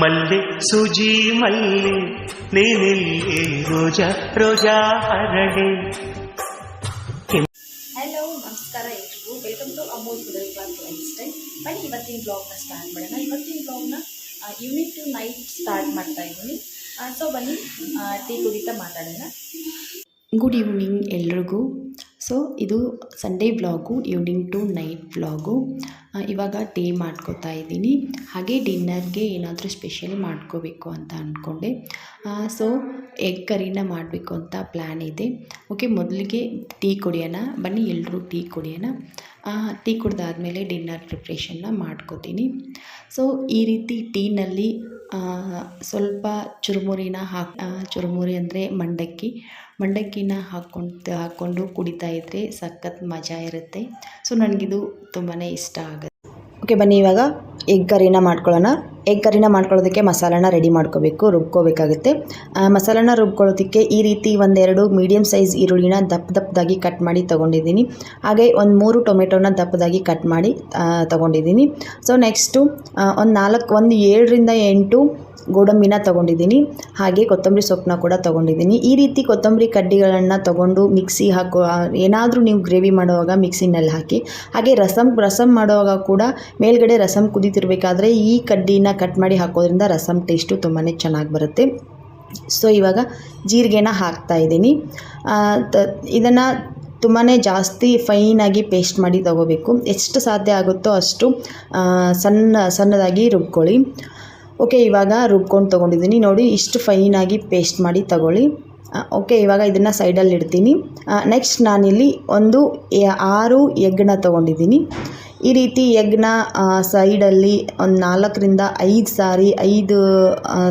ಮಲ್ಲೆ ಸುಜಿ ಮಲ್ಲೆ ನೀನಿಲ್ಲಿ ರೋಜಾ ರೋಜಾ ಹರಳೆ. ಹಲೋ ನಮಸ್ಕಾರ ಎಲ್ರಿಗೂ. Welcome to Amol middle class lifestyle ಬನ್ನಿ ಇವತ್ತಿನ ಬ್ಲಾಗ್ನ ಸ್ಟಾರ್ಟ್ ಮಾಡೋಣ. ಇವತ್ತಿನ ಬ್ಲಾಗ್ನ ಈವ್ನಿಂಗ್ ಟು ನೈಟ್ ಸ್ಟಾರ್ಟ್ ಮಾಡ್ತಾ ಇದ್ದೀನಿ. ಸೊ ಬನ್ನಿ ಟೀ ಕುಡಿತಾ ಮಾತಾಡೋಣ. ಗುಡ್ ಈವ್ನಿಂಗ್ ಎಲ್ರಿಗೂ. ಸೊ ಇದು Sunday blog evening to night blog ಇವಾಗ ಟೀ ಮಾಡ್ಕೋತಾ ಇದ್ದೀನಿ. ಹಾಗೆ ಡಿನ್ನರ್ಗೆ ಏನಾದರೂ ಸ್ಪೆಷಲ್ ಮಾಡ್ಕೋಬೇಕು ಅಂತ ಅಂದ್ಕೊಂಡೆ ಸೊ ಎಗ್ ಕರಿನ ಮಾಡಬೇಕು ಅಂತ ಪ್ಲ್ಯಾನ್ ಇದೆ. ಓಕೆ ಮೊದಲಿಗೆ ಟೀ ಕುಡಿಯೋಣ. ಬನ್ನಿ ಎಲ್ಲರೂ ಟೀ ಕುಡಿಯೋಣ. ಟೀ ಕುಡ್ದಾದ್ಮೇಲೆ ಡಿನ್ನರ್ ಪ್ರಿಪ್ರೇಷನ್ನ ಮಾಡ್ಕೋತೀನಿ. ಸೊ ಈ ರೀತಿ ಟೀನಲ್ಲಿ ಸ್ವಲ್ಪ ಚುರುಮುರಿನ ಹಾಕಿ ಚುರುಮುರಿ ಅಂದರೆ ಮಂಡಕ್ಕಿ. ಮಂಡಕ್ಕಿನ ಹಾಕ್ಕೊಂಡು ಹಾಕ್ಕೊಂಡು ಕುಡಿತಾ ಇದ್ದರೆ ಸಖತ್ ಮಜಾ ಇರುತ್ತೆ. ಸೊ ನನಗಿದು ತುಂಬಾ ಇಷ್ಟ ಆಗುತ್ತೆ. ಓಕೆ ಬನ್ನಿ ಇವಾಗ. ಎಗ್ ಕರಿನ ಮಾಡ್ಕೊಳ್ಳೋಣ. ಎಗ್ ಕರಿನ ಮಾಡ್ಕೊಳ್ಳೋದಕ್ಕೆ ಮಸಾಲಾನ ರೆಡಿ ಮಾಡ್ಕೋಬೇಕು, ರುಬ್ಕೋಬೇಕಾಗುತ್ತೆ. ಮಸಾಲನ ರುಬ್ಕೊಳ್ಳೋದಕ್ಕೆ ಈ ರೀತಿ ಒಂದೆರಡು ಮೀಡಿಯಮ್ ಸೈಜ್ ಈರುಳ್ಳಿನ ದಪ್ಪ ದಪ್ಪದಾಗಿ ಕಟ್ ಮಾಡಿ ತೊಗೊಂಡಿದ್ದೀನಿ. ಹಾಗೆ ಒಂದು ಮೂರು ಟೊಮೆಟೊನ ದಪ್ಪದಾಗಿ ಕಟ್ ಮಾಡಿ ತೊಗೊಂಡಿದ್ದೀನಿ. ಸೊ ನೆಕ್ಸ್ಟು ಒಂದು ನಾಲ್ಕು, ಒಂದು ಏಳರಿಂದ ಎಂಟು ಗೋಡಂಬಿನ ತಗೊಂಡಿದ್ದೀನಿ, ಹಾಗೆ ಕೊತ್ತಂಬರಿ ಸೊಪ್ಪನ್ನ ಕೂಡ ತೊಗೊಂಡಿದ್ದೀನಿ. ಈ ರೀತಿ ಕೊತ್ತಂಬರಿ ಕಡ್ಡಿಗಳನ್ನು ತೊಗೊಂಡು ಮಿಕ್ಸಿ ಹಾಕೋ ಏನಾದರೂ ನೀವು ಗ್ರೇವಿ ಮಾಡುವಾಗ ಮಿಕ್ಸಿನಲ್ಲಿ ಹಾಕಿ, ಹಾಗೆ ರಸಮ್ ರಸಂ ಮಾಡುವಾಗ ಕೂಡ ಮೇಲ್ಗಡೆ ರಸಮ್ ಕುದೀತಿರ್ಬೇಕಾದ್ರೆ ಈ ಕಡ್ಡಿನ ಕಟ್ ಮಾಡಿ ಹಾಕೋದ್ರಿಂದ ರಸಮ್ ಟೇಸ್ಟು ತುಂಬಾ ಚೆನ್ನಾಗಿ ಬರುತ್ತೆ. ಸೊ, ಇವಾಗ ಜೀರಿಗೆನ ಹಾಕ್ತಾ ಇದ್ದೀನಿ. ಇದನ್ನು ತುಂಬಾ ಜಾಸ್ತಿ ಫೈನಾಗಿ ಪೇಸ್ಟ್ ಮಾಡಿ ತಗೋಬೇಕು. ಎಷ್ಟು ಸಾಧ್ಯ ಆಗುತ್ತೋ ಅಷ್ಟು ಸಣ್ಣ, ಸಣ್ಣದಾಗಿ ರುಬ್ಕೊಳ್ಳಿ. ಓಕೆ ಇವಾಗ ರುಬ್ಕೊಂಡು ತೊಗೊಂಡಿದ್ದೀನಿ. ನೋಡಿ, ಇಷ್ಟು ಫೈನಾಗಿ ಪೇಸ್ಟ್ ಮಾಡಿ ತಗೊಳ್ಳಿ. ಓಕೆ ಇವಾಗ ಇದನ್ನು ಸೈಡಲ್ಲಿ ಇಡ್ತೀನಿ. ನೆಕ್ಸ್ಟ್ ನಾನಿಲ್ಲಿ ಒಂದು ಆರು ಎಗ್ನ ತೊಗೊಂಡಿದ್ದೀನಿ. ಈ ರೀತಿ ಎಗ್ನ ಸೈಡಲ್ಲಿ ಒಂದು ನಾಲ್ಕರಿಂದ ಐದು ಸಾರಿ ಐದು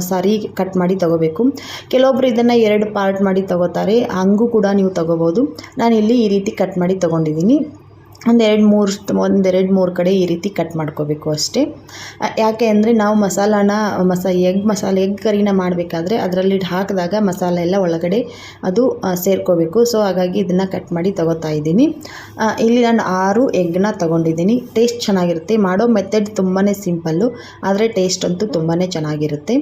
ಸಾರಿ ಕಟ್ ಮಾಡಿ ತಗೋಬೇಕು. ಕೆಲವೊಬ್ಬರು ಇದನ್ನು ಎರಡು ಪಾರ್ಟ್ ಮಾಡಿ ತಗೋತಾರೆ. ಹಂಗೂ ಕೂಡ ನೀವು ತಗೋಬೋದು. ನಾನಿಲ್ಲಿ ಈ ರೀತಿ ಕಟ್ ಮಾಡಿ ತೊಗೊಂಡಿದ್ದೀನಿ. ಒಂದೆರಡು ಮೂರು ಒಂದೆರಡು ಮೂರು ಕಡೆ ಈ ರೀತಿ ಕಟ್ ಮಾಡ್ಕೋಬೇಕು ಅಷ್ಟೇ. ಯಾಕೆ ಅಂದರೆ ನಾವು ಮಸಾಲಾನ, ಮಸ, ಎಗ್ ಮಸಾಲೆ, ಎಗ್ ಕರಿನ ಮಾಡಬೇಕಾದ್ರೆ ಅದರಲ್ಲಿ ಹಾಕಿದಾಗ ಮಸಾಲೆ ಎಲ್ಲ ಒಳಗಡೆ ಅದು ಸೇರ್ಕೋಬೇಕು. ಸೊ ಹಾಗಾಗಿ ಇದನ್ನು ಕಟ್ ಮಾಡಿ ತಗೋತಾ ಇದ್ದೀನಿ. ಇಲ್ಲಿ ನಾನು ಆರು ಎಗ್ನ ತೊಗೊಂಡಿದ್ದೀನಿ. ಟೇಸ್ಟ್ ಚೆನ್ನಾಗಿರುತ್ತೆ. ಮಾಡೋ ಮೆಥಡ್ ತುಂಬಾ ಸಿಂಪಲ್ಲು ಆದರೆ ಟೇಸ್ಟ್ ಅಂತೂ ತುಂಬಾ ಚೆನ್ನಾಗಿರುತ್ತೆ.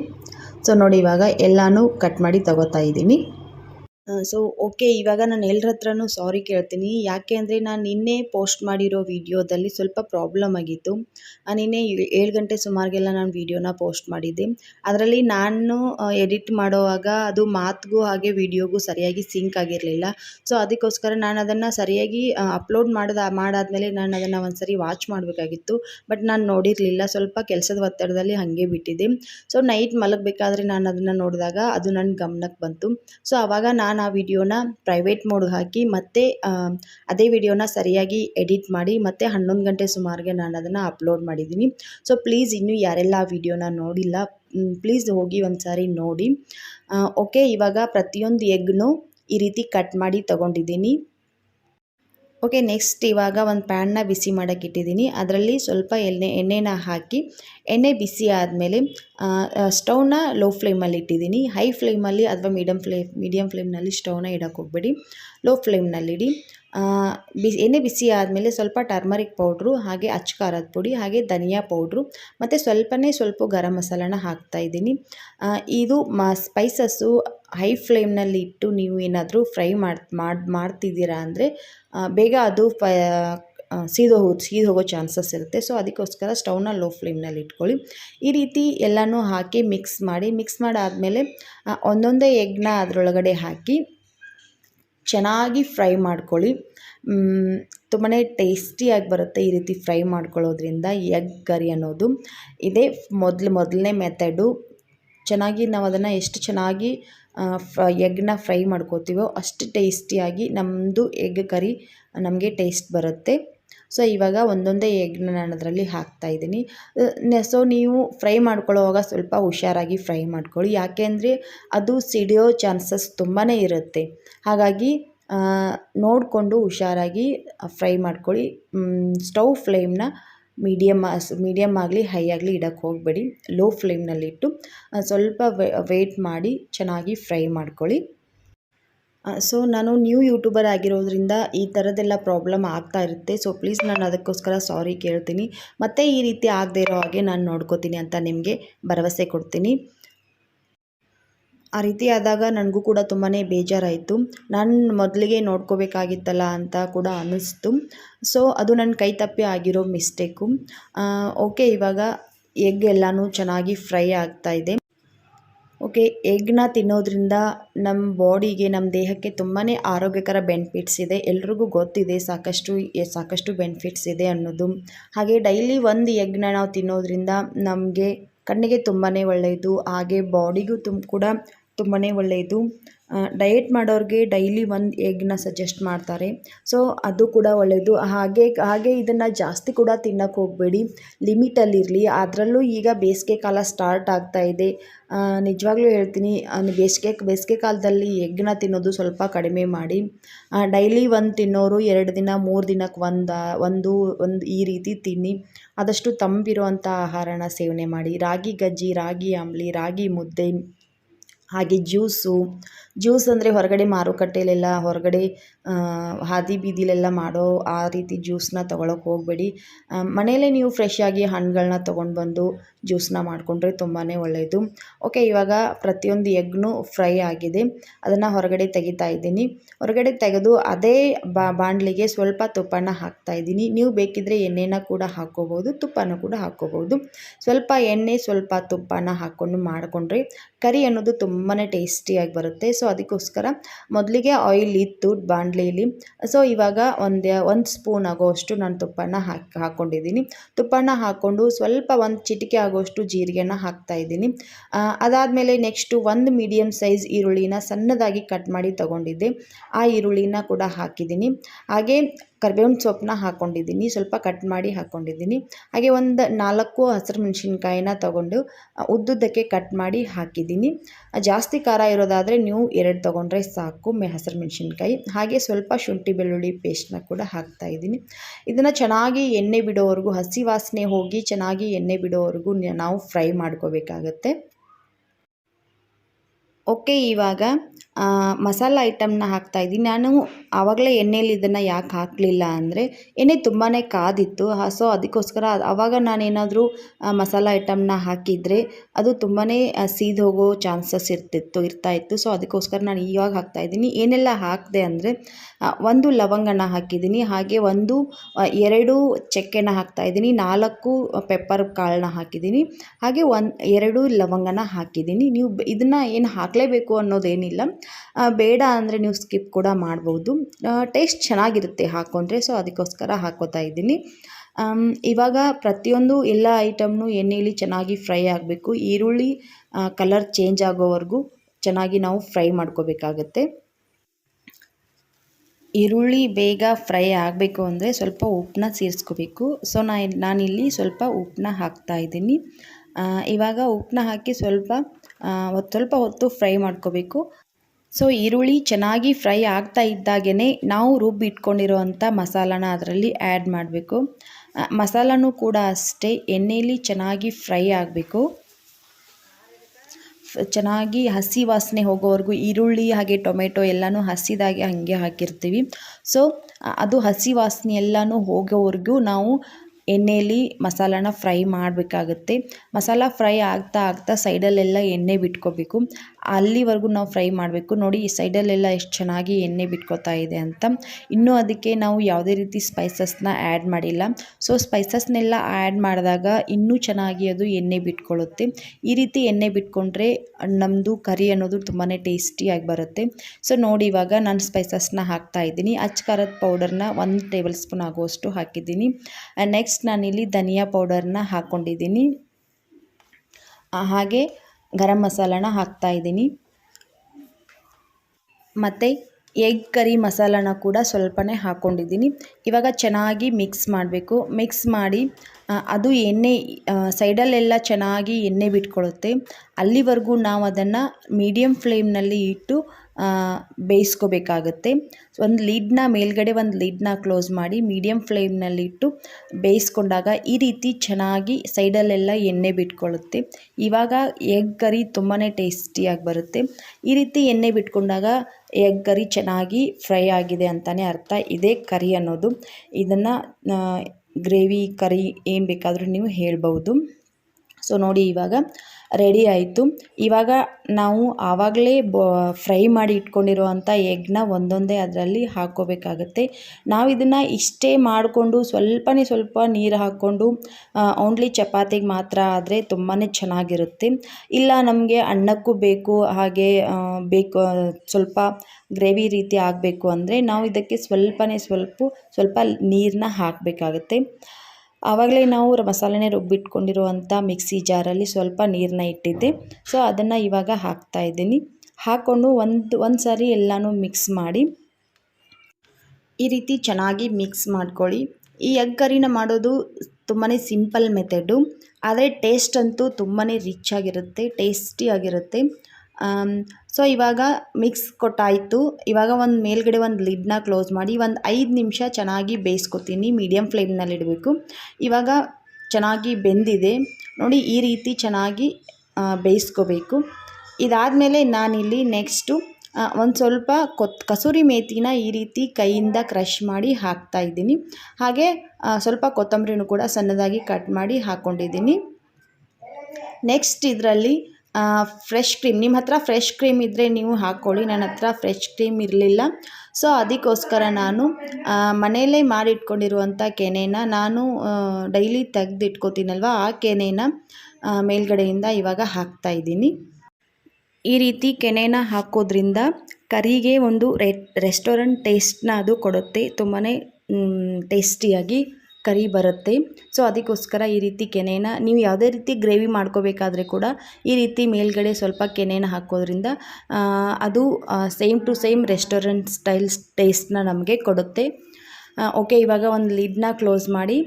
ಸೊ ನೋಡಿ ಇವಾಗ ಎಲ್ಲನೂ ಕಟ್ ಮಾಡಿ ತಗೋತಾ ಇದ್ದೀನಿ. ಸೊ ಓಕೆ ಇವಾಗ ನಾನು ಎಲ್ಲರ ಹತ್ರನೂ ಸಾರಿ ಕೇಳ್ತೀನಿ. ಯಾಕೆ ಅಂದರೆ ನಾನು ನಿನ್ನೆ ಪೋಸ್ಟ್ ಮಾಡಿರೋ ವಿಡಿಯೋದಲ್ಲಿ ಸ್ವಲ್ಪ ಪ್ರಾಬ್ಲಮ್ ಆಗಿತ್ತು. ನಿನ್ನೆ ಏಳು ಗಂಟೆ ಸುಮಾರಿಗೆಲ್ಲ ನಾನು ವಿಡಿಯೋನ ಪೋಸ್ಟ್ ಮಾಡಿದ್ದೆ. ಅದರಲ್ಲಿ ನಾನು ಎಡಿಟ್ ಮಾಡೋವಾಗ ಅದು ಮಾತಿಗೂ ಹಾಗೆ ವಿಡಿಯೋಗೂ ಸರಿಯಾಗಿ ಸಿಂಕ್ ಆಗಿರಲಿಲ್ಲ. ಸೊ ಅದಕ್ಕೋಸ್ಕರ ನಾನು ಅದನ್ನು ಸರಿಯಾಗಿ ಅಪ್ಲೋಡ್ ಮಾಡಿದ, ಮಾಡಾದಮೇಲೆ ನಾನು ಅದನ್ನು ಒಂದು ಸರಿ ವಾಚ್ ಮಾಡಬೇಕಾಗಿತ್ತು. ಬಟ್ ನಾನು ನೋಡಿರಲಿಲ್ಲ. ಸ್ವಲ್ಪ ಕೆಲಸದ ಒತ್ತಡದಲ್ಲಿ ಹಾಗೆ ಬಿಟ್ಟಿದ್ದೆ. ಸೊ ನೈಟ್ ಮಲಗಬೇಕಾದ್ರೆ ನಾನು ಅದನ್ನು ನೋಡಿದಾಗ ಅದು ನನ್ನ ಗಮನಕ್ಕೆ ಬಂತು. ಸೊ ಆವಾಗ ನಾನು ಆ ವಿಡಿಯೋನ ಪ್ರೈವೇಟ್ ಮೋಡ್ಗೆ ಹಾಕಿ ಮತ್ತೆ ಅದೇ ವಿಡಿಯೋನ ಸರಿಯಾಗಿ ಎಡಿಟ್ ಮಾಡಿ ಮತ್ತೆ ಹನ್ನೊಂದು ಗಂಟೆ ಸುಮಾರಿಗೆ ನಾನು ಅದನ್ನು ಅಪ್ಲೋಡ್ ಮಾಡಿದ್ದೀನಿ. ಸೊ ಪ್ಲೀಸ್ ಇನ್ನೂ ಯಾರೆಲ್ಲ ಆ ವಿಡಿಯೋನ ನೋಡಿಲ್ಲ ಪ್ಲೀಸ್ ಹೋಗಿ ಒಂದು ಸಾರಿ ನೋಡಿ ಓಕೆ ಇವಾಗ ಪ್ರತಿಯೊಂದು ಎಗ್ನು ಈ ರೀತಿ ಕಟ್ ಮಾಡಿ ತಗೊಂಡಿದ್ದೀನಿ. ಓಕೆ, ನೆಕ್ಸ್ಟ್ ಇವಾಗ ಒಂದು ಪ್ಯಾನ್ನ ಬಿಸಿ ಮಾಡೋಕ್ಕೆ ಇಟ್ಟಿದ್ದೀನಿ ಅದರಲ್ಲಿ ಸ್ವಲ್ಪ ಎಣ್ಣೆ, ಎಣ್ಣೆನ ಹಾಕಿ, ಎಣ್ಣೆ ಬಿಸಿ ಆದಮೇಲೆ ಸ್ಟೌವ್ನ ಲೋ ಫ್ಲೇಮಲ್ಲಿ ಇಟ್ಟಿದ್ದೀನಿ. ಹೈ ಫ್ಲೇಮಲ್ಲಿ ಅಥವಾ ಮೀಡಿಯಮ್ ಫ್ಲೇಮ್ ಮೀಡಿಯಮ್ ಫ್ಲೇಮ್ನಲ್ಲಿ ಸ್ಟೌವ್ನ ಇಡೋಕ್ಕೆ ಹೋಗಬೇಡಿ. ಲೋ ಫ್ಲೇಮ್ನಲ್ಲಿಡಿ. ಬಿಸಿ ಎಣ್ಣೆ ಬಿಸಿ ಆದಮೇಲೆ ಸ್ವಲ್ಪ ಟರ್ಮರಿಕ್ ಪೌಡ್ರು ಹಾಗೆ ಅಚ್ಚ ಖಾರದ ಪುಡಿ, ಹಾಗೆ ಧನಿಯಾ ಪೌಡ್ರು ಮತ್ತು ಸ್ವಲ್ಪನೇ ಸ್ವಲ್ಪ ಗರಂ ಮಸಾಲನ ಹಾಕ್ತಾ ಇದ್ದೀನಿ. ಇದು ಮ ಸ್ಪೈಸಸ್ಸು ಹೈ ಫ್ಲೇಮ್ನಲ್ಲಿ ಇಟ್ಟು ನೀವು ಏನಾದರೂ ಫ್ರೈ ಮಾಡಿ ಮಾಡಿ ಮಾಡ್ತಿದ್ದೀರಾ ಅಂದರೆ ಬೇಗ ಅದು ಪ ಸೀದೋ ಸೀದು ಹೋಗೋ ಚಾನ್ಸಸ್ ಇರುತ್ತೆ. ಸೊ ಅದಕ್ಕೋಸ್ಕರ ಸ್ಟವ್ನ ಲೋ ಫ್ಲೇಮ್ನಲ್ಲಿ ಇಟ್ಕೊಳ್ಳಿ. ಈ ರೀತಿ ಎಲ್ಲನೂ ಹಾಕಿ ಮಿಕ್ಸ್ ಮಾಡಿ ಮಿಕ್ಸ್ ಮಾಡಾದಮೇಲೆ ಒಂದೊಂದೇ ಎಗ್ನ ಅದರೊಳಗಡೆ ಹಾಕಿ ಚೆನ್ನಾಗಿ ಫ್ರೈ ಮಾಡ್ಕೊಳ್ಳಿ. ತುಂಬಾ ಟೇಸ್ಟಿಯಾಗಿ ಬರುತ್ತೆ ಈ ರೀತಿ ಫ್ರೈ ಮಾಡ್ಕೊಳ್ಳೋದ್ರಿಂದ ಎಗ್ ಕರಿ ಅನ್ನೋದು. ಇದೇ ಮೊದಲು, ಮೊದಲನೇ ಮೆಥಡು. ಚೆನ್ನಾಗಿ ನಾವು ಅದನ್ನು ಎಷ್ಟು ಚೆನ್ನಾಗಿ ಎಗ್ನ ಫ್ರೈ ಮಾಡ್ಕೋತೀವೋ ಅಷ್ಟು ಟೇಸ್ಟಿಯಾಗಿ ನಮ್ಮದು ಎಗ್ ಕರಿ ನಮಗೆ ಟೇಸ್ಟ್ ಬರುತ್ತೆ. ಸೊ, ಇವಾಗ ಒಂದೊಂದೇ ಎಗ್ನ ನಾನು ಅದರಲ್ಲಿ ಹಾಕ್ತಾ ಇದ್ದೀನಿ. ಸೊ, ನೀವು ಫ್ರೈ ಮಾಡ್ಕೊಳ್ಳೋವಾಗ ಸ್ವಲ್ಪ ಹುಷಾರಾಗಿ ಫ್ರೈ ಮಾಡ್ಕೊಳ್ಳಿ. ಯಾಕೆಂದರೆ ಅದು ಸಿಡಿಯೋ ಚಾನ್ಸಸ್ ತುಂಬಾ ಇರುತ್ತೆ. ಹಾಗಾಗಿ ನೋಡಿಕೊಂಡು ಹುಷಾರಾಗಿ ಫ್ರೈ ಮಾಡ್ಕೊಳ್ಳಿ. ಸ್ಟವ್ ಫ್ಲೇಮ್ನ ಮೀಡಿಯಮ್ ಮೀಡಿಯಮ್ ಆಗಲಿ, ಹೈ ಆಗಲಿ ಇಡೋಕ್ಕೆ ಹೋಗಬೇಡಿ. ಲೋ ಫ್ಲೇಮ್ನಲ್ಲಿಟ್ಟು ಸ್ವಲ್ಪ ವೇಟ್ ಮಾಡಿ ಚೆನ್ನಾಗಿ ಫ್ರೈ ಮಾಡ್ಕೊಳ್ಳಿ. ಸೊ ನಾನು ನ್ಯೂ ಯೂಟ್ಯೂಬರ್ ಆಗಿರೋದ್ರಿಂದ ಈ ಥರದ್ದೆಲ್ಲ ಪ್ರಾಬ್ಲಮ್ ಆಗ್ತಾ ಇರುತ್ತೆ. ಸೊ ಪ್ಲೀಸ್ ನಾನು ಅದಕ್ಕೋಸ್ಕರ ಸಾರಿ ಕೇಳ್ತೀನಿ. ಮತ್ತೆ ಈ ರೀತಿ ಆಗದೆ ಇರೋ ಹಾಗೆ ನಾನು ನೋಡ್ಕೋತೀನಿ ಅಂತ ನಿಮಗೆ ಭರವಸೆ ಕೊಡ್ತೀನಿ. ಆ ರೀತಿ ಆದಾಗ ನನಗೂ ಕೂಡ ತುಂಬಾ ಬೇಜಾರಾಯಿತು. ನಾನು ಮೊದಲಿಗೆ ನೋಡ್ಕೋಬೇಕಾಗಿತ್ತಲ್ಲ ಅಂತ ಕೂಡ ಅನ್ನಿಸ್ತು. ಸೊ ಅದು ನನ್ನ ಕೈ ತಪ್ಪಿ ಆಗಿರೋ ಮಿಸ್ಟೇಕು ಓಕೆ ಇವಾಗ ಎಗ್ ಎಲ್ಲನೂ ಚೆನ್ನಾಗಿ ಫ್ರೈ ಆಗ್ತಾಯಿದೆ ಓಕೆ ಎಗ್ನ ತಿನ್ನೋದ್ರಿಂದ ನಮ್ಮ ಬಾಡಿಗೆ ನಮ್ಮ ದೇಹಕ್ಕೆ ತುಂಬಾ ಆರೋಗ್ಯಕರ ಬೆನಿಫಿಟ್ಸ್ ಇದೆ. ಎಲ್ರಿಗೂ ಗೊತ್ತಿದೆ ಸಾಕಷ್ಟು ಸಾಕಷ್ಟು ಬೆನಿಫಿಟ್ಸ್ ಇದೆ ಅನ್ನೋದು. ಹಾಗೆ ಡೈಲಿ ಒಂದು ಎಗ್ನ ನಾವು ತಿನ್ನೋದ್ರಿಂದ ನಮಗೆ ಕಣ್ಣಿಗೆ ತುಂಬಾ ಒಳ್ಳೆಯದು ಹಾಗೆ ಬಾಡಿಗೂ ತುಂಬ ಕೂಡ ತುಂಬಾ ಒಳ್ಳೆಯದು ಡಯೆಟ್ ಮಾಡೋರಿಗೆ ಡೈಲಿ ಒಂದು ಎಗ್ನ ಸಜೆಸ್ಟ್ ಮಾಡ್ತಾರೆ. ಸೊ ಅದು ಕೂಡ ಒಳ್ಳೆಯದು ಹಾಗೆ ಹಾಗೆ ಇದನ್ನು ಜಾಸ್ತಿ ಕೂಡ ತಿನ್ನಕ್ಕೆ ಹೋಗಬೇಡಿ. ಲಿಮಿಟಲ್ಲಿರಲಿ ಅದರಲ್ಲೂ ಈಗ ಬೇಸಿಗೆ ಕಾಲ ಸ್ಟಾರ್ಟ್ ಆಗ್ತಾ ಇದೆ. ನಿಜವಾಗ್ಲೂ ಹೇಳ್ತೀನಿ ಬೇಸಿಗೆ ಬೇಸಿಗೆ ಕಾಲದಲ್ಲಿ ಎಗ್ನ ತಿನ್ನೋದು ಸ್ವಲ್ಪ ಕಡಿಮೆ ಮಾಡಿ. ಡೈಲಿ ಒಂದು ತಿನ್ನೋರು ಎರಡು ದಿನ, ಮೂರು ದಿನಕ್ಕೆ ಒಂದು ಒಂದು ಒಂದು ಈ ರೀತಿ ತಿನ್ನಿ. ಆದಷ್ಟು ತಂಪಿರುವಂಥ ಆಹಾರನ ಸೇವನೆ ಮಾಡಿ. ರಾಗಿ ಗಜ್ಜಿ, ರಾಗಿ ಅಂಬಲಿ ರಾಗಿ ಮುದ್ದೆ ಹಾಗೆ ಜ್ಯೂಸು. ಜ್ಯೂಸ್ ಅಂದರೆ ಹೊರಗಡೆ ಮಾರುಕಟ್ಟೆಯಲ್ಲೆಲ್ಲ ಹೊರಗಡೆ ಹಾದಿ ಬೀದಿಲೆಲ್ಲ ಮಾಡೋ ಆ ರೀತಿ ಜ್ಯೂಸನ್ನ ತೊಗೊಳಕ್ಕೆ ಹೋಗಬೇಡಿ. ಮನೆಯಲ್ಲೇ ನೀವು ಫ್ರೆಶ್ ಆಗಿ ಹಣ್ಣುಗಳನ್ನ ತೊಗೊಂಡು ಬಂದು ಜ್ಯೂಸನ್ನ ಮಾಡಿಕೊಂಡ್ರೆ ತುಂಬಾ ಒಳ್ಳೆಯದು ಓಕೆ, ಇವಾಗ ಪ್ರತಿಯೊಂದು ಎಗ್ನು ಫ್ರೈ ಆಗಿದೆ. ಅದನ್ನು ಹೊರಗಡೆ ತೆಗಿತಾ ಇದ್ದೀನಿ. ಹೊರಗಡೆ ತೆಗೆದು ಅದೇ ಬಾಣಲಿಗೆ ಸ್ವಲ್ಪ ತುಪ್ಪನ ಹಾಕ್ತಾ ಇದ್ದೀನಿ. ನೀವು ಬೇಕಿದ್ದರೆ ಎಣ್ಣೆನ ಕೂಡ ಹಾಕ್ಕೋಬೋದು, ತುಪ್ಪನ ಕೂಡ ಹಾಕ್ಕೋಬೋದು. ಸ್ವಲ್ಪ ಎಣ್ಣೆ, ಸ್ವಲ್ಪ ತುಪ್ಪನ ಹಾಕ್ಕೊಂಡು ಮಾಡಿಕೊಂಡ್ರೆ ಕರಿ ಅನ್ನೋದು ತುಂಬಾ ಟೇಸ್ಟಿಯಾಗಿ ಬರುತ್ತೆ. ಸೊ, ಅದಕ್ಕೋಸ್ಕರ ಮೊದಲಿಗೆ ಆಯಿಲ್ ಇತ್ತು ಬಾಣಲೆಯಲ್ಲಿ ಸೊ, ಇವಾಗ ಒಂದು ಒಂದು ಸ್ಪೂನ್ ಆಗೋಷ್ಟು ನಾನು ತುಪ್ಪನ ಹಾಕಿ, ಹಾಕ್ಕೊಂಡಿದ್ದೀನಿ. ತುಪ್ಪನ ಹಾಕ್ಕೊಂಡು ಸ್ವಲ್ಪ ಒಂದು ಚಿಟಿಕೆ ಆಗೋಷ್ಟು ಜೀರಿಗೆನ ಹಾಕ್ತಾ ಇದ್ದೀನಿ. ಅದಾದಮೇಲೆ ನೆಕ್ಸ್ಟು ಒಂದು ಮೀಡಿಯಮ್ ಸೈಜ್ ಈರುಳ್ಳಿನ ಸಣ್ಣದಾಗಿ ಕಟ್ ಮಾಡಿ ತೊಗೊಂಡಿದ್ದೆ. ಆ ಈರುಳ್ಳಿನ ಕೂಡ ಹಾಕಿದ್ದೀನಿ. ಹಾಗೆ ಕರಿಬೇವಿನ ಸೊಪ್ಪನ್ನ ಹಾಕ್ಕೊಂಡಿದ್ದೀನಿ ಸ್ವಲ್ಪ ಕಟ್ ಮಾಡಿ ಹಾಕ್ಕೊಂಡಿದ್ದೀನಿ ಹಾಗೆ ಒಂದು ನಾಲ್ಕು ಹಸಿರು ಮೆಣಸಿನ್ಕಾಯಿನ ತೊಗೊಂಡು ಉದ್ದುದ್ದಕ್ಕೆ ಕಟ್ ಮಾಡಿ ಹಾಕಿದ್ದೀನಿ. ಜಾಸ್ತಿ ಖಾರ ಇರೋದಾದರೆ ನೀವು ಎರಡು ತೊಗೊಂಡ್ರೆ ಸಾಕು ಮೆ, ಹಸಿರು ಮೆಣಸಿನ್ಕಾಯಿ. ಹಾಗೆ ಸ್ವಲ್ಪ ಶುಂಠಿ ಬೆಳ್ಳುಳ್ಳಿ ಪೇಸ್ಟ್ನ ಕೂಡ ಹಾಕ್ತಾ ಇದ್ದೀನಿ. ಇದನ್ನು ಚೆನ್ನಾಗಿ ಎಣ್ಣೆ ಬಿಡೋವರೆಗೂ, ಹಸಿ ವಾಸನೆ ಹೋಗಿ ಚೆನ್ನಾಗಿ ಎಣ್ಣೆ ಬಿಡೋವರೆಗೂ ನಾವು ಫ್ರೈ ಮಾಡ್ಕೋಬೇಕಾಗತ್ತೆ. ಓಕೆ, ಇವಾಗ ಮಸಾಲ ಐಟಮ್ನ ಹಾಕ್ತಾ ಇದ್ದೀನಿ. ನಾನು ಆವಾಗಲೇ ಎಣ್ಣೆಲಿ ಇದನ್ನು ಯಾಕೆ ಹಾಕಲಿಲ್ಲ ಅಂದರೆ ಎಣ್ಣೆ ತುಂಬಾ ಕಾದಿತ್ತು. ಸೊ ಅದಕ್ಕೋಸ್ಕರ ಅದ್- ಆವಾಗ ನಾನೇನಾದರೂ ಮಸಾಲ ಐಟಮ್ನ ಹಾಕಿದರೆ ಅದು ತುಂಬಾ ಸೀದ್ ಹೋಗೋ ಚಾನ್ಸಸ್ ಇರ್ತಿತ್ತು, ಇರ್ತಾ ಇತ್ತು. ಸೊ ಅದಕ್ಕೋಸ್ಕರ ನಾನು ಇವಾಗ ಹಾಕ್ತಾ ಇದ್ದೀನಿ. ಏನೆಲ್ಲ ಹಾಕಿದೆ ಅಂದರೆ ಒಂದು ಲವಂಗನ ಹಾಕಿದ್ದೀನಿ. ಹಾಗೆ ಒಂದು ಎರಡು ಚಕ್ಕೆನ ಹಾಕ್ತಾ ಇದ್ದೀನಿ. ನಾಲ್ಕು ಪೆಪ್ಪರ್ ಕಾಳನ್ನ ಹಾಕಿದ್ದೀನಿ. ಹಾಗೆ ಒಂದು, ಎರಡು ಲವಂಗನ ಹಾಕಿದ್ದೀನಿ. ನೀವು ಇದನ್ನು ಏನು ಹಾಕಲೇಬೇಕು ಅನ್ನೋದೇನಿಲ್ಲ. ಬೇಡ ಅಂದರೆ ನೀವು ಸ್ಕಿಪ್ ಕೂಡ ಮಾಡ್ಬೋದು. ಟೇಸ್ಟ್ ಚೆನ್ನಾಗಿರುತ್ತೆ ಹಾಕ್ಕೊಂಡ್ರೆ ಸೊ ಅದಕ್ಕೋಸ್ಕರ ಹಾಕೋತಾ ಇದ್ದೀನಿ. ಇವಾಗ ಪ್ರತಿಯೊಂದು ಎಲ್ಲ ಐಟಮ್ನು ಎಣ್ಣೆಯಲ್ಲಿ ಚೆನ್ನಾಗಿ ಫ್ರೈ ಆಗಬೇಕು. ಈರುಳ್ಳಿ ಕಲರ್ ಚೇಂಜ್ ಆಗೋವರೆಗೂ ಚೆನ್ನಾಗಿ ನಾವು ಫ್ರೈ ಮಾಡ್ಕೋಬೇಕಾಗತ್ತೆ. ಈರುಳ್ಳಿ ಬೇಗ ಫ್ರೈ ಆಗಬೇಕು ಅಂದರೆ ಸ್ವಲ್ಪ ಉಪ್ಪನ್ನ ಸೇರಿಸ್ಕೋಬೇಕು. ಸೊ ನಾ, ನಾನಿಲ್ಲಿ ಸ್ವಲ್ಪ ಉಪ್ಪನ್ನ ಹಾಕ್ತಾ ಇದ್ದೀನಿ. ಇವಾಗ ಉಪ್ಪನ್ನ ಹಾಕಿ ಸ್ವಲ್ಪ ಸ್ವಲ್ಪ ಹೊತ್ತು ಫ್ರೈ ಮಾಡ್ಕೋಬೇಕು. ಸೊ ಈರುಳ್ಳಿ ಚೆನ್ನಾಗಿ ಫ್ರೈ ಆಗ್ತಾ ಇದ್ದಾಗೇ ನಾವು ರುಬ್ಬಿಟ್ಕೊಂಡಿರೋವಂಥ ಮಸಾಲಾನ ಅದರಲ್ಲಿ ಆ್ಯಡ್ ಮಾಡಬೇಕು. ಮಸಾಲನೂ ಕೂಡ ಅಷ್ಟೇ ಎಣ್ಣೆಯಲ್ಲಿ ಚೆನ್ನಾಗಿ ಫ್ರೈ ಆಗಬೇಕು. ಚೆನ್ನಾಗಿ ಹಸಿ ವಾಸನೆ ಹೋಗೋವರೆಗೂ ಈರುಳ್ಳಿ ಹಾಗೆ ಟೊಮೆಟೊ ಎಲ್ಲನೂ ಹಸಿದಾಗಿ ಹಾಗೆ ಹಾಕಿರ್ತೀವಿ. ಸೊ ಅದು ಹಸಿ ವಾಸನೆ ಎಲ್ಲನೂ ಹೋಗೋವರೆಗೂ ನಾವು ಎಣ್ಣೆಯಲ್ಲಿ ಮಸಾಲಾನ ಫ್ರೈ ಮಾಡಬೇಕಾಗತ್ತೆ. ಮಸಾಲ ಫ್ರೈ ಆಗ್ತಾ ಆಗ್ತಾ ಸೈಡಲ್ಲೆಲ್ಲ ಎಣ್ಣೆ ಬಿಟ್ಕೋಬೇಕು. ಅಲ್ಲಿವರೆಗೂ ನಾವು ಫ್ರೈ ಮಾಡಬೇಕು. ನೋಡಿ, ಈ ಸೈಡಲ್ಲೆಲ್ಲ ಎಷ್ಟು ಚೆನ್ನಾಗಿ ಎಣ್ಣೆ ಬಿಟ್ಕೋತಾ ಇದೆ ಅಂತ. ಇನ್ನೂ ಅದಕ್ಕೆ ನಾವು ಯಾವುದೇ ರೀತಿ ಸ್ಪೈಸಸ್ನ ಆ್ಯಡ್ ಮಾಡಿಲ್ಲ. ಸೊ, ಸ್ಪೈಸಸ್ನೆಲ್ಲ ಆ್ಯಡ್ ಮಾಡಿದಾಗ ಇನ್ನೂ ಚೆನ್ನಾಗಿ ಅದು ಎಣ್ಣೆ ಬಿಟ್ಕೊಳ್ಳುತ್ತೆ. ಈ ರೀತಿ ಎಣ್ಣೆ ಬಿಟ್ಕೊಂಡ್ರೆ ನಮ್ಮದು ಕರಿ ಅನ್ನೋದು ತುಂಬಾ ಟೇಸ್ಟಿಯಾಗಿ ಬರುತ್ತೆ. ಸೊ, ನೋಡಿ, ಇವಾಗ ನಾನು ಸ್ಪೈಸಸ್ನ ಹಾಕ್ತಾ ಇದ್ದೀನಿ. ಅಚ್ಚ ಖಾರದ ಪೌಡರ್ನ ಒಂದು ಟೇಬಲ್ ಸ್ಪೂನ್ ಆಗುವಷ್ಟು ಹಾಕಿದ್ದೀನಿ. ನೆಕ್ಸ್ಟ್ ನಾನಿಲ್ಲಿ ಧನಿಯಾ ಪೌಡರ್ನ ಹಾಕ್ಕೊಂಡಿದ್ದೀನಿ ಹಾಗೆ ಗರಂ ಮಸಾಲನ ಹಾಕ್ತಾ ಇದ್ದೀನಿ. ಮತ್ತು ಎಗ್ ಕರಿ ಮಸಾಲಾನ ಕೂಡ ಸ್ವಲ್ಪನೇ ಹಾಕ್ಕೊಂಡಿದ್ದೀನಿ ಇವಾಗ ಚೆನ್ನಾಗಿ ಮಿಕ್ಸ್ ಮಾಡಬೇಕು. ಮಿಕ್ಸ್ ಮಾಡಿ ಅದು ಎಣ್ಣೆ ಸೈಡಲ್ಲೆಲ್ಲ ಚೆನ್ನಾಗಿ ಎಣ್ಣೆ ಬಿಟ್ಕೊಳ್ಳುತ್ತೆ ಅಲ್ಲಿವರೆಗೂ ನಾವು ಅದನ್ನು ಮೀಡಿಯಮ್ ಫ್ಲೇಮ್ನಲ್ಲಿ ಇಟ್ಟು ಬೇಯಿಸ್ಕೋಬೇಕಾಗತ್ತೆ. ಒಂದು ಲಿಡ್ನ ಮೇಲ್ಗಡೆ ಒಂದು ಲಿಡ್ನ ಕ್ಲೋಸ್ ಮಾಡಿ ಮೀಡಿಯಮ್ ಫ್ಲೇಮ್ನಲ್ಲಿಟ್ಟು ಬೇಯಿಸ್ಕೊಂಡಾಗ ಈ ರೀತಿ ಚೆನ್ನಾಗಿ ಸೈಡಲ್ಲೆಲ್ಲ ಎಣ್ಣೆ ಬಿಟ್ಕೊಳ್ಳುತ್ತೆ. ಇವಾಗ ಎಗ್ ಕರಿ ತುಂಬಾ ಟೇಸ್ಟಿಯಾಗಿ ಬರುತ್ತೆ. ಈ ರೀತಿ ಎಣ್ಣೆ ಬಿಟ್ಕೊಂಡಾಗ ಎಗ್ ಕರಿ ಚೆನ್ನಾಗಿ ಫ್ರೈ ಆಗಿದೆ ಅಂತಲೇ ಅರ್ಥ. ಇದೇ ಕರಿ ಅನ್ನೋದು. ಇದನ್ನು ಗ್ರೇವಿ, ಕರಿ ಏನು ಬೇಕಾದರೂ ನೀವು ಹೇಳ್ಬೋದು. ಸೊ ನೋಡಿ ಇವಾಗ ರೆಡಿ ಆಯಿತು. ಇವಾಗ ನಾವು ಆವಾಗಲೇ ಬ, ಫ್ರೈ ಮಾಡಿ ಇಟ್ಕೊಂಡಿರುವಂಥ ಎಗ್ನ ಒಂದೊಂದೇ ಅದರಲ್ಲಿ ಹಾಕ್ಕೋಬೇಕಾಗತ್ತೆ. ನಾವು ಇದನ್ನು ಇಷ್ಟೇ ಮಾಡಿಕೊಂಡು ಸ್ವಲ್ಪನೇ ಸ್ವಲ್ಪ ನೀರು ಹಾಕ್ಕೊಂಡು ಓನ್ಲಿ ಚಪಾತಿಗೆ ಮಾತ್ರ ಆದರೆ ತುಂಬಾ ಚೆನ್ನಾಗಿರುತ್ತೆ. ಇಲ್ಲ ನಮಗೆ ಅನ್ನಕ್ಕೂ ಬೇಕು, ಹಾಗೆ ಬೇಕು, ಸ್ವಲ್ಪ ಗ್ರೇವಿ ರೀತಿ ಆಗಬೇಕು ಅಂದರೆ ನಾವು ಇದಕ್ಕೆ ಸ್ವಲ್ಪನೇ ಸ್ವಲ್ಪ ಸ್ವಲ್ಪ ನೀರನ್ನ ಹಾಕಬೇಕಾಗತ್ತೆ. ಆವಾಗಲೇ ನಾವು ಮಸಾಲೆನೇ ರುಬ್ಬಿಟ್ಕೊಂಡಿರುವಂಥ ಮಿಕ್ಸಿ ಜಾರಲ್ಲಿ ಸ್ವಲ್ಪ ನೀರನ್ನ ಇಟ್ಟಿದ್ದೆ. ಸೊ, ಅದನ್ನು ಇವಾಗ ಹಾಕ್ತಾ ಇದ್ದೀನಿ. ಹಾಕ್ಕೊಂಡು ಒಂದು ಒಂದು ಸಾರಿ ಎಲ್ಲನೂ ಮಿಕ್ಸ್ ಮಾಡಿ ಈ ರೀತಿ ಚೆನ್ನಾಗಿ ಮಿಕ್ಸ್ ಮಾಡ್ಕೊಳ್ಳಿ. ಈ ಎಗ್ ಕರಿನ ಮಾಡೋದು ತುಂಬಾ ಸಿಂಪಲ್ ಮೆಥಡು. ಆದರೆ ಟೇಸ್ಟ್ ಅಂತೂ ತುಂಬಾ ರಿಚ್ ಆಗಿರುತ್ತೆ, ಟೇಸ್ಟಿ ಆಗಿರುತ್ತೆ. ಸೊ ಇವಾಗ ಮಿಕ್ಸ್ ಕೊಟ್ಟಾಯಿತು. ಇವಾಗ ಒಂದು ಮೇಲ್ಗಡೆ ಒಂದು ಲಿಡ್ನ ಕ್ಲೋಸ್ ಮಾಡಿ ಒಂದು ಐದು ನಿಮಿಷ ಚೆನ್ನಾಗಿ ಬೇಯಿಸ್ಕೊತೀನಿ ಮೀಡಿಯಮ್ ಫ್ಲೇಮ್ನಲ್ಲಿ ಇಡಬೇಕು. ಇವಾಗ ಚೆನ್ನಾಗಿ ಬೆಂದಿದೆ. ನೋಡಿ, ಈ ರೀತಿ ಚೆನ್ನಾಗಿ ಬೇಯಿಸ್ಕೋಬೇಕು. ಇದಾದಮೇಲೆ ನಾನಿಲ್ಲಿ ನೆಕ್ಸ್ಟು ಒಂದು ಸ್ವಲ್ಪ ಕೊತ್, ಕಸೂರಿ ಮೇಥಿನ ಈ ರೀತಿ ಕೈಯಿಂದ ಕ್ರಷ್ ಮಾಡಿ ಹಾಕ್ತಾ ಇದ್ದೀನಿ. ಹಾಗೆ ಸ್ವಲ್ಪ ಕೊತ್ತಂಬರಿನೂ ಕೂಡ ಸಣ್ಣದಾಗಿ ಕಟ್ ಮಾಡಿ ಹಾಕ್ಕೊಂಡಿದ್ದೀನಿ ನೆಕ್ಸ್ಟ್ ಇದರಲ್ಲಿ ಫ್ರೆಶ್ ಕ್ರೀಮ್ ನಿಮ್ಮ ಹತ್ರ ಫ್ರೆಶ್ ಕ್ರೀಮ್ ಇದ್ದರೆ ನೀವು ಹಾಕ್ಕೊಳ್ಳಿ ನನ್ನ ಹತ್ರ ಫ್ರೆಶ್ ಕ್ರೀಮ್ ಇರಲಿಲ್ಲ. ಸೊ ಅದಕ್ಕೋಸ್ಕರ ನಾನು ಮನೆಯಲ್ಲೇ ಮಾಡಿಟ್ಕೊಂಡಿರುವಂಥ ಕೆನೆನ ನಾನು ಡೈಲಿ ತೆಗೆದಿಟ್ಕೋತೀನಲ್ವ? ಆ ಕೆನೆನ ಮೇಲ್ಗಡೆಯಿಂದ ಇವಾಗ ಹಾಕ್ತಾ ಇದ್ದೀನಿ. ಈ ರೀತಿ ಕೆನೆನ ಹಾಕೋದ್ರಿಂದ ಕರಿಗೆ ಒಂದು ರೆ ರೆಸ್ಟೋರೆಂಟ್ ಟೇಸ್ಟ್ನ ಅದು ಕೊಡುತ್ತೆ. ತುಂಬಾ ಟೇಸ್ಟಿಯಾಗಿ ಕರಿ ಬರುತ್ತೆ ಸೊ ಅದಕ್ಕೋಸ್ಕರ ಈ ರೀತಿ ಕೆನೆನ ನೀವು ಯಾವುದೇ ರೀತಿ ಗ್ರೇವಿ ಮಾಡ್ಕೋಬೇಕಾದ್ರೆ ಕೂಡ ಈ ರೀತಿ ಮೇಲ್ಗಡೆ ಸ್ವಲ್ಪ ಕೆನೆನ ಹಾಕೋದ್ರಿಂದ ಅದು same to same restaurant styles ಟೇಸ್ಟ್ನ ನಮಗೆ ಕೊಡುತ್ತೆ. ಓಕೆ ಇವಾಗ ಒಂದು ಲಿಡ್ನ ಕ್ಲೋಸ್ ಮಾಡಿ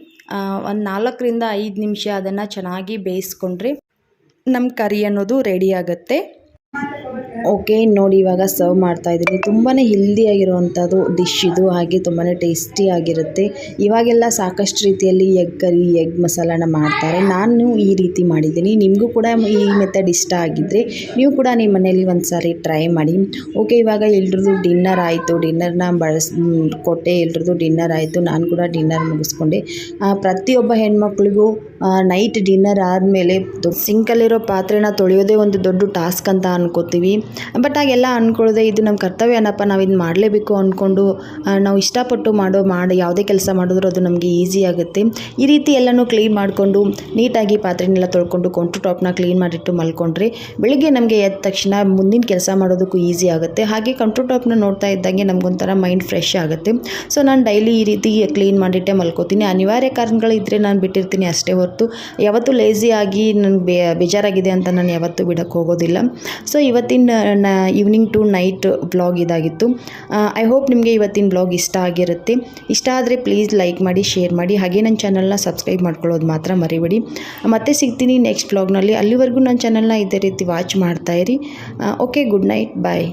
ಒಂದು ನಾಲ್ಕರಿಂದ ಐದು ನಿಮಿಷ ಅದನ್ನು ಚೆನ್ನಾಗಿ ಬೇಯಿಸ್ಕೊಂಡ್ರೆ ನಮ್ಮ ಕರಿ ಅನ್ನೋದು ರೆಡಿ ಆಗುತ್ತೆ. ಓಕೆ, ನೋಡಿ ಇವಾಗ ಸರ್ವ್ ಮಾಡ್ತಾ ಇದ್ದೀನಿ. ತುಂಬಾ ಹೆಲ್ದಿಯಾಗಿರುವಂಥದ್ದು ಡಿಶ್ ಇದು. ಹಾಗೆ ತುಂಬಾ ಟೇಸ್ಟಿ ಆಗಿರುತ್ತೆ. ಇವಾಗೆಲ್ಲ ಸಾಕಷ್ಟು ರೀತಿಯಲ್ಲಿ ಎಗ್ ಕರಿ ಎಗ್ ಮಸಾಲಾನ ಮಾಡ್ತಾರೆ. ನಾನು ಈ ರೀತಿ ಮಾಡಿದ್ದೀನಿ. ನಿಮಗೂ ಕೂಡ ಈ ಮೆಥಡ್ ಇಷ್ಟ ಆಗಿದ್ದರೆ ನೀವು ಕೂಡ ನಿಮ್ಮ ಮನೇಲಿ ಒಂದು ಸಾರಿ ಟ್ರೈ ಮಾಡಿ. ಓಕೆ, ಇವಾಗ ಎಲ್ರದ್ದು ಡಿನ್ನರ್ ಆಯಿತು. ಡಿನ್ನರ್ನ ಬಳಸ್ ಕೊಟ್ಟೆ. ಎಲ್ರದ್ದು ಡಿನ್ನರ್ ಆಯಿತು. ನಾನು ಕೂಡ ಡಿನ್ನರ್ ಮುಗಿಸ್ಕೊಂಡೆ. ಪ್ರತಿಯೊಬ್ಬ ಹೆಣ್ಮಕ್ಳಿಗೂ ನೈಟ್ ಡಿನ್ನರ್ ಆದಮೇಲೆ ಸಿಂಕಲ್ಲಿರೋ ಪಾತ್ರೆನ ತೊಳೆಯೋದೇ ಒಂದು ದೊಡ್ಡ ಟಾಸ್ಕ್ ಅಂತ ಅನ್ಕೋತೀವಿ. ಬಟ್ ಆಗೆಲ್ಲ ಅಂದ್ಕೊಳ್ಳದೆ ಇದು ನಮ್ಮ ಕರ್ತವ್ಯನಪ್ಪ ನಾವು ಇದು ಮಾಡಲೇಬೇಕು ಅಂದ್ಕೊಂಡು ನಾವು ಇಷ್ಟಪಟ್ಟು ಮಾಡೋ, ಮಾಡಿ, ಯಾವುದೇ ಕೆಲಸ ಮಾಡಿದ್ರು ಅದು ನಮಗೆ ಈಸಿ ಆಗುತ್ತೆ. ಈ ರೀತಿ ಎಲ್ಲನೂ ಕ್ಲೀನ್ ಮಾಡಿಕೊಂಡು, ನೀಟಾಗಿ ಪಾತ್ರೆನೆಲ್ಲ ತೊಳ್ಕೊಂಡು ಕೊಂಟು ಟಾಪ್ನ ಕ್ಲೀನ್ ಮಾಡಿಟ್ಟು ಮಲ್ಕೊಂಡ್ರೆ ಬೆಳಿಗ್ಗೆ ನಮಗೆ ಎದ್ದ ತಕ್ಷಣ ಮುಂದಿನ ಕೆಲಸ ಮಾಡೋದಕ್ಕೂ ಈಸಿ ಆಗುತ್ತೆ. ಹಾಗೆ ಕಂಟ್ರೋ ಟಾಪ್ನ ನೋಡ್ತಾ ಇದ್ದಂಗೆ ನಮಗೊಂಥರ ಮೈಂಡ್ ಫ್ರೆಶ್ ಆಗುತ್ತೆ. ಸೊ ನಾನು ಡೈಲಿ ಈ ರೀತಿ ಕ್ಲೀನ್ ಮಾಡಿಟ್ಟೆ ಮಲ್ಕೋತೀನಿ. ಅನಿವಾರ್ಯ ಕಾರಣಗಳಿದ್ದರೆ ನಾನು ಬಿಟ್ಟಿರ್ತೀನಿ ಅಷ್ಟೇ ಹೊರತು. ಯಾವತ್ತೂ ಲೇಸಿಯಾಗಿ ನನಗೆ ಬೇಜಾರಾಗಿದೆ ಅಂತ ನಾನು ಯಾವತ್ತೂ ಬಿಡೋಕ್ಕೆ ಹೋಗೋದಿಲ್ಲ. ಸೊ ಇವತ್ತಿನ ನ ಈವ್ನಿಂಗ್ ಟು ನೈಟ್ ಬ್ಲಾಗ್ ಇದಾಗಿತ್ತು. ಐ ಹೋಪ್ ನಿಮಗೆ ಇವತ್ತಿನ ಬ್ಲಾಗ್ ಇಷ್ಟ ಆಗಿರುತ್ತೆ. ಇಷ್ಟ ಆದರೆ ಪ್ಲೀಸ್ ಲೈಕ್ ಮಾಡಿ ಶೇರ್ ಮಾಡಿ. ಹಾಗೆ ನನ್ನ ಚಾನಲ್ನ ಸಬ್ಸ್ಕ್ರೈಬ್ ಮಾಡ್ಕೊಳ್ಳೋದು ಮಾತ್ರ ಮರಿಬೇಡಿ. ಮತ್ತೆ ಸಿಗ್ತೀನಿ ನೆಕ್ಸ್ಟ್ ಬ್ಲಾಗ್ನಲ್ಲಿ ಅಲ್ಲಿವರೆಗೂ ನನ್ನ ಚಾನಲ್ನ ಇದೇ ರೀತಿ ವಾಚ್ ಮಾಡ್ತಾಯಿರಿ ಓಕೆ ಗುಡ್ ನೈಟ್ ಬಾಯ್